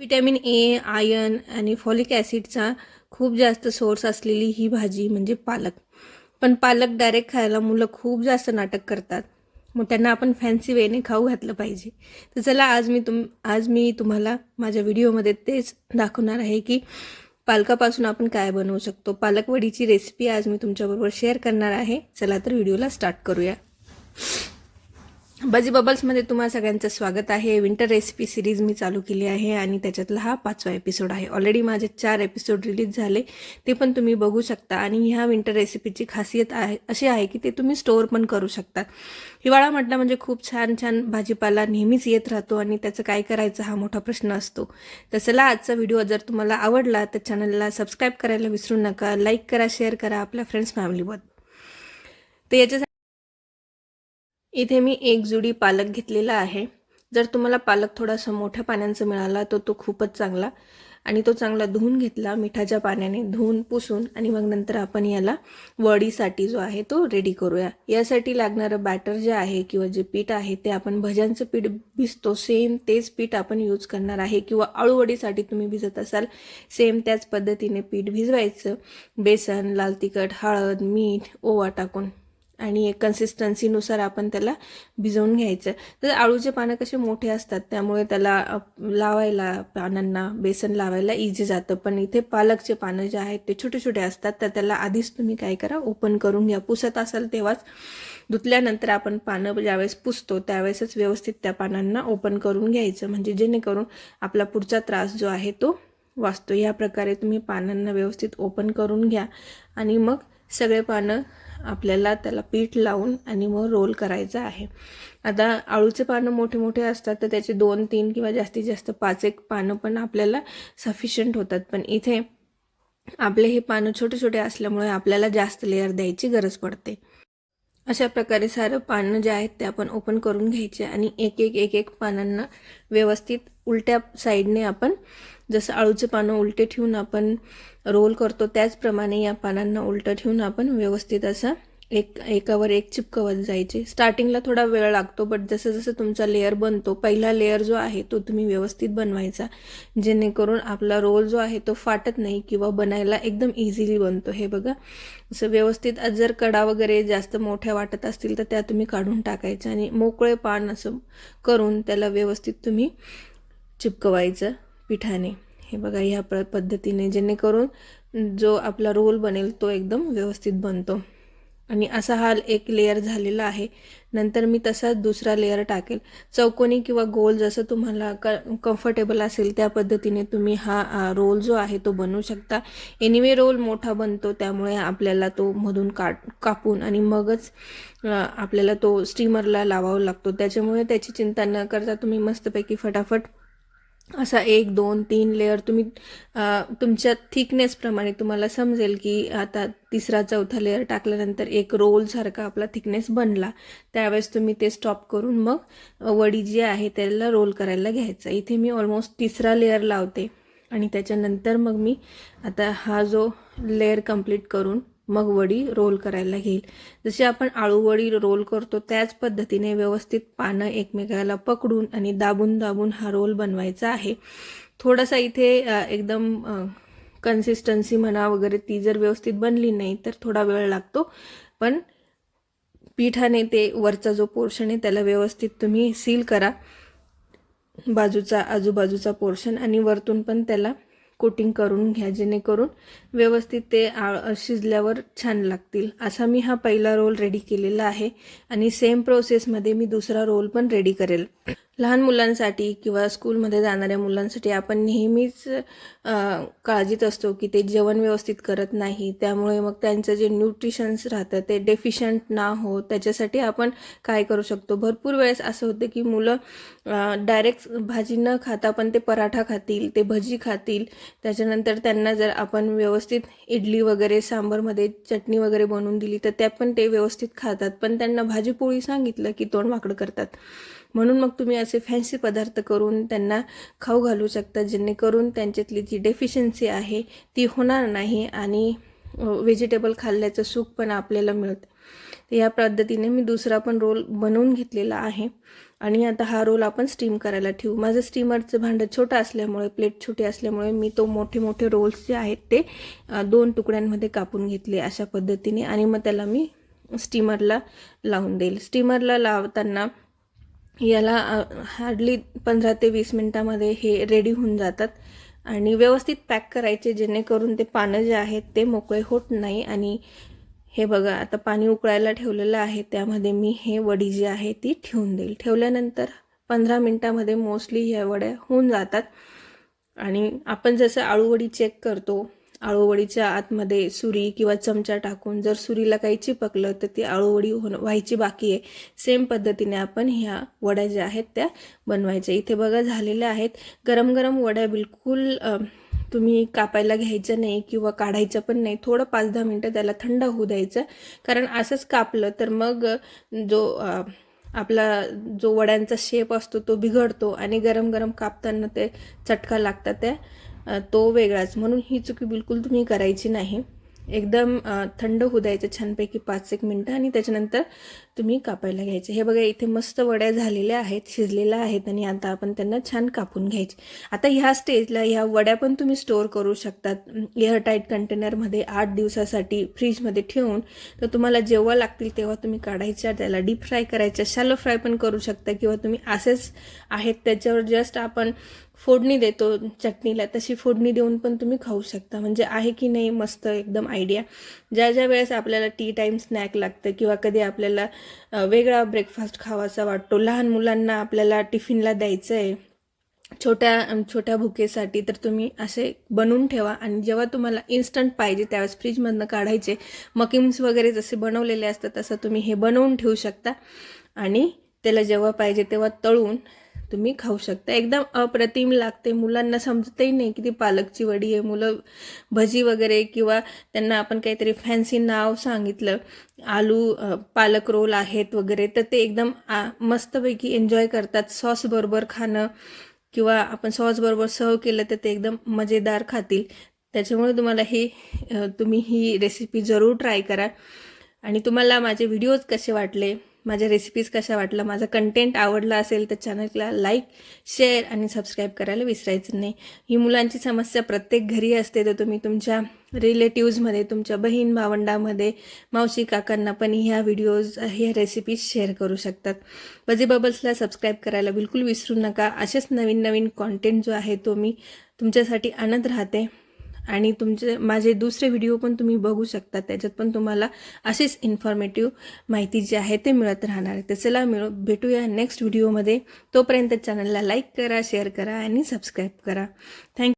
Vitamin A iron आणि folic ॲसिडचा खूप जास्त सोर्स असलेली ही भाजी म्हणजे पालक. पण पालक डायरेक्ट खायला मुलं खूप जास्त नाटक करतात. मग त्यांना आपण फॅन्सी वेने खाऊ घातलं पाहिजे. तर चला आज मी तुम आज मी तुम्हाला माझ्या व्हिडिओमध्ये तेच दाखवणार आहे की पालकापासून आपण काय बनवू शकतो. पालकवडीची रेसिपी आज मी तुमच्याबरोबर शेअर करणार आहे. चला तर व्हिडिओला स्टार्ट करूया. बजी बबल्समध्ये तुम्हा सगळ्यांचं स्वागत आहे. विंटर रेसिपी सिरीज मी चालू केली आहे आणि त्याच्यातला हा पाचवा एपिसोड आहे. ऑलरेडी माझे चार एपिसोड रिलीज झाले. ते पण तुम्ही बघू शकता आणि ह्या विंटर रेसिपीची खासियत आहे अशी आहे की ते तुम्ही स्टोअर पण करू शकता. हिवाळा म्हटलं म्हणजे खूप छान छान भाजीपाला नेहमीच येत राहतो आणि त्याचं काय करायचं हा मोठा प्रश्न असतो. तर चला आजचा व्हिडिओ जर तुम्हाला आवडला तर चॅनलला सबस्क्राईब करायला विसरू नका. लाईक करा शेअर करा आपल्या फ्रेंड्स फॅमिलीबद्दल तर याच्यासाठी इथे मी एक जुडी पालक घेतलेला आहे. जर तुम्हाला पालक थोडासा मोठ्या पाण्याचा मिळाला तर तो खूपच चांगला. आणि तो चांगला धुवून घेतला मिठाच्या पाण्याने धुवून पुसून आणि मग नंतर आपण याला वडीसाठी जो आहे तो रेडी करूया. यासाठी लागणारं बॅटर जे आहे किंवा जे पीठ आहे ते आपण भज्यांचं पीठ भिजतो. सेम तेच पीठ आपण यूज करणार आहे. किंवा आळूवडीसाठी तुम्ही भिजत असाल सेम त्याच पद्धतीने पीठ भिजवायचं. बेसन लाल तिखट हळद मीठ ओवा टाकून. आणि कन्सिस्टन्सीनुसार आपण त्याला भिजवून घ्यायचं. तर आळूचे पानं कसे मोठे असतात त्यामुळे त्याला लावायला पानांना बेसन लावायला इझी जातं. पण इथे पालकचे पानं जे आहेत ते छोटे छोटे असतात. तर त्याला आधीच तुम्ही काय करा ओपन करून घ्या. पुसत असाल तेव्हाच धुतल्यानंतर आपण पानं ज्यावेळेस पुसतो त्यावेळेसच व्यवस्थित त्या पानांना ओपन करून घ्यायचं. म्हणजे जेणेकरून आपला पुढचा त्रास जो आहे तो वाचतो. या प्रकारे तुम्ही पानांना व्यवस्थित ओपन करून घ्या. आणि मग सगळे पानं आपल्याला त्याला पीठ लावून आणि मग रोल करायचं आहे. आता आळूचे पानं मोठे मोठे असतात तर त्याचे दोन तीन किंवा जास्तीत जास्त पाच एक पानं पण आपल्याला सफिशियंट होतात. पण इथे आपले हे पानं छोटे छोटे असल्यामुळे आपल्याला जास्त लेअर द्यायची गरज पडते. अशा प्रकारे सारं पानं जे आहेत ते आपण ओपन करून घ्यायचे आणि एक एक एक एक पानांना व्यवस्थित उलट्या साईडने आपण जसं आळूचे पानं उलटे ठेवून आपण रोल करतो त्याचप्रमाणे या पानांना उलटं ठेवून आपण व्यवस्थित असं एक एकावर एक चिपकवत जायचे. स्टार्टिंगला थोडा वेळ लागतो बट जसं जसं तुमचा लेअर बनतो पहिला लेअर जो आहे तो तुम्ही व्यवस्थित बनवायचा. जेणेकरून आपला रोल जो आहे तो फाटत नाही किंवा बनायला एकदम इझिली बनतो. हे बघा. असं व्यवस्थित जर कडा वगैरे जास्त मोठ्या वाटत असतील तर त्या तुम्ही काढून टाकायच्या आणि मोकळे पान असं करून त्याला व्यवस्थित तुम्ही चिपकवायचं पिठाने. हे बघा ह्या प्र पद्धतीने. जेणेकरून जो आपला रोल बनेल तो एकदम व्यवस्थित बनतो. आणि असा हा एक लेअर झालेला आहे. नंतर मी तसाच दुसरा लेअर टाकेल. चौकोनी किंवा गोल जसं तुम्हाला क कम्फर्टेबल असेल त्या पद्धतीने तुम्ही हा रोल जो आहे तो बनवू शकता. एनिवे रोल मोठा बनतो त्यामुळे आपल्याला तो मधून काट कापून आणि मगच आपल्याला तो स्टीमरला लावावा लागतो. त्याच्यामुळे त्याची चिंता न करता तुम्ही मस्तपैकी फटाफट असा एक दोन तीन लेअर तुम्ही तुमच्या थिकनेसप्रमाणे तुम्हाला समजेल की आता तिसरा चौथा लेअर टाकल्यानंतर एक रोलसारखा आपला थिकनेस बनला. त्यावेळेस तुम्ही ते स्टॉप करून मग वडी जी आहे त्याला रोल करायला घ्यायचा. इथे मी ऑलमोस्ट तिसरा लेअर लावते आणि त्याच्यानंतर मग मी आता हा जो लेअर कंप्लीट करून मग वडी रोल करायला घेईल. जशी आपण आळू वडी रोल करतो त्याच पद्धतीने व्यवस्थित पानं एकमेकाला पकडून आणि दाबून दाबून हा रोल बनवायचा आहे. थोडासा इथे एकदम कन्सिस्टन्सी म्हणा वगैरे ती जर व्यवस्थित बनली नाही तर थोडा वेळ लागतो. पण पिठाने ते वरचा जो पोर्शन आहे त्याला व्यवस्थित तुम्ही सील करा. बाजूचा आजूबाजूचा पोर्शन आणि वरतून पण त्याला कोटिंग करून घ्या जेणेकरून व्यवस्थित ते शिजल्यावर छान लागतील. असा मी हा पहिला रोल रेडी केलेला आहे आणि सेम प्रोसेसमध्ये मी दुसरा रोल पण रेडी करेल. लहान मुलांसाठी किंवा स्कूलमध्ये जाणाऱ्या मुलांसाठी आपण नेहमीच काळजीत असतो की ते जेवण व्यवस्थित करत नाही. त्यामुळे मग त्यांचं जे न्यूट्रिशन्स राहतं ते डेफिशंट ना हो त्याच्यासाठी आपण काय करू शकतो? भरपूर वेळेस असं होतं की मुलं डायरेक्ट भाजी न खाता पण ते पराठा खातील ते भजी खातील. त्याच्यानंतर त्यांना जर आपण व्यवस्थित इडली वगैरे सांबरमध्ये चटणी वगैरे बनवून दिली तर त्या पण ते व्यवस्थित खातात. पण त्यांना भाजीपोळी सांगितलं की तोंड वाकडं करतात. म्हणून मग तुम्ही असे फॅन्सी पदार्थ करून त्यांना खाऊ घालू शकता जेणेकरून त्यांच्यातली जी डेफिशियन्सी आहे ती होणार नाही आणि व्हेजिटेबल खाल्ल्याचं सुख पण आपल्याला मिळतं. तर या पद्धतीने मी दुसरा पण रोल बनवून घेतलेला आहे. आणि आता हा रोल आपण स्टीम करायला ठेवू. माझं स्टीमरचं भांडं छोटं असल्यामुळे प्लेट छोटी असल्यामुळे मी तो मोठे मोठे रोल्स जे आहेत ते दोन तुकड्यांमध्ये कापून घेतले अशा पद्धतीने. आणि मग त्याला मी स्टीमरला लावून देईल. स्टीमरला लावताना याला हार्डली पंधरा ते वीस मिनटामध्ये हे रेडी होऊन जातात. आणि व्यवस्थित पॅक करायचे जेणेकरून ते पानं जे आहेत ते मोकळे होत नाही. आणि हे बघा आता पाणी उकळायला ठेवलेलं आहे त्यामध्ये मी हे वडी जी आहे ती ठेवून देईल. ठेवल्यानंतर पंधरा मिनटामध्ये मोस्टली ह्या वड्या होऊन जातात. आणि आपण जसं आळूवडी चेक करतो आळूवडीच्या आतमध्ये सुरी किंवा चमचा टाकून जर सुरीला काही चिपकलं तर ती आळूवडी होण व्हायची बाकी आहे. सेम पद्धतीने आपण ह्या वड्या ज्या आहेत त्या बनवायच्या. इथे बघा झालेल्या आहेत. गरम गरम वड्या बिलकुल तुम्ही कापायला घ्यायचं नाही किंवा काढायचं पण नाही. थोडं पाच दहा मिनटं त्याला थंड होऊ द्यायचं. कारण असंच कापलं तर मग जो आपला जो वड्यांचा शेप असतो तो बिघडतो आणि गरम गरम कापताना ते चटका लागतात त्या. तो वेगळाच. म्हणून ही चुकी बिलकुल तुम्ही करायची नाही. एकदम थंड होऊ द्यायचं छानपैकी पाच एक मिनटं आणि त्याच्यानंतर तुम्ही कापायला घ्यायचे. हे बघा इथे मस्त वड्या झालेल्या आहेत शिजलेल्या आहेत आणि आता आपण त्यांना छान कापून घ्यायचे. आता ह्या स्टेजला ह्या वड्या पण तुम्ही स्टोअर करू शकतात. एअरटाईट कंटेनरमध्ये आठ दिवसासाठी फ्रीजमध्ये ठेवून तर तुम्हाला जेव्हा लागतील तेव्हा तुम्ही काढायच्या त्याला डीप फ्राय करायच्या शॅलो फ्राय पण करू शकता किंवा तुम्ही असेच आहेत त्याच्यावर जस्ट आपण फोडणी देतो चटणीला तशी फोडणी देऊन पण तुम्ही खाऊ शकता. म्हणजे आहे की नाही मस्त एकदम आयडिया ज्या ज्या वेळेस आपल्याला टी टाईम स्नॅक लागतं किंवा कधी आपल्याला वेगळा ब्रेकफास्ट खावासा वाटतो लहान मुलांना आपल्याला टिफिनला द्यायचं आहे छोट्या छोट्या भुकेसाठी तर तुम्ही असे बनवून ठेवा. आणि जेव्हा तुम्हाला इन्स्टंट पाहिजे त्यावेळेस फ्रीजमधनं काढायचे. मकिम्स वगैरे जसे बनवलेले असतात तसं तुम्ही हे बनवून ठेवू शकता. आणि त्याला जेव्हा पाहिजे तेव्हा तळून तुम्ही खाऊ शकता. एकदम अप्रतिम लागते. मुलांना समजतही नाही की ती पालकची वडी आहे. मुलं भजी वगैरे किंवा त्यांना आपण काहीतरी फॅन्सी नाव सांगितलं. आलू पालक रोल आहेत वगैरे तर ते एकदम आ, मस्तपैकी एन्जॉय करतात. सॉस बरोबर खाणं किंवा आपण सॉस बरोबर सर्व केलं तर ते एकदम मजेदार खातील. त्याच्यामुळे तुम्हाला ही तुम्ही ही रेसिपी जरूर ट्राय करा. आणि तुम्हाला माझे व्हिडिओज कसे वाटले? माझ्या रेसिपीज कशा वाटल्या माझा कंटेंट आवडला असेल तर चॅनलला लाईक शेअर आणि सबस्क्राईब करायला विसरायचं नाही. ही मुलांची समस्या प्रत्येक घरी असते तर तुम्ही तुमच्या रिलेटिव्जमध्ये तुमच्या बहीण भावंडामध्ये मावशी काकांना पण ह्या व्हिडिओज ह्या रेसिपीज शेअर करू शकतात. बजी बबल्सला सबस्क्राईब करायला बिलकुल विसरू नका. असेच नवीन नवीन कॉन्टेंट जो आहे तो मी तुमच्यासाठी आणत राहते. आणि तुमचे माझे दुसरे व्हिडिओ पण तुम्ही बघू शकता. त्याच्यात पण तुम्हाला अशीच इन्फॉर्मेटिव्ह माहिती जी आहे ते मिळत राहणार आहे. तर चला मिळू भेटूया नेक्स्ट व्हिडिओमध्ये तोपर्यंत चॅनलला लाईक करा शेअर करा आणि सबस्क्राईब करा. थँक्यू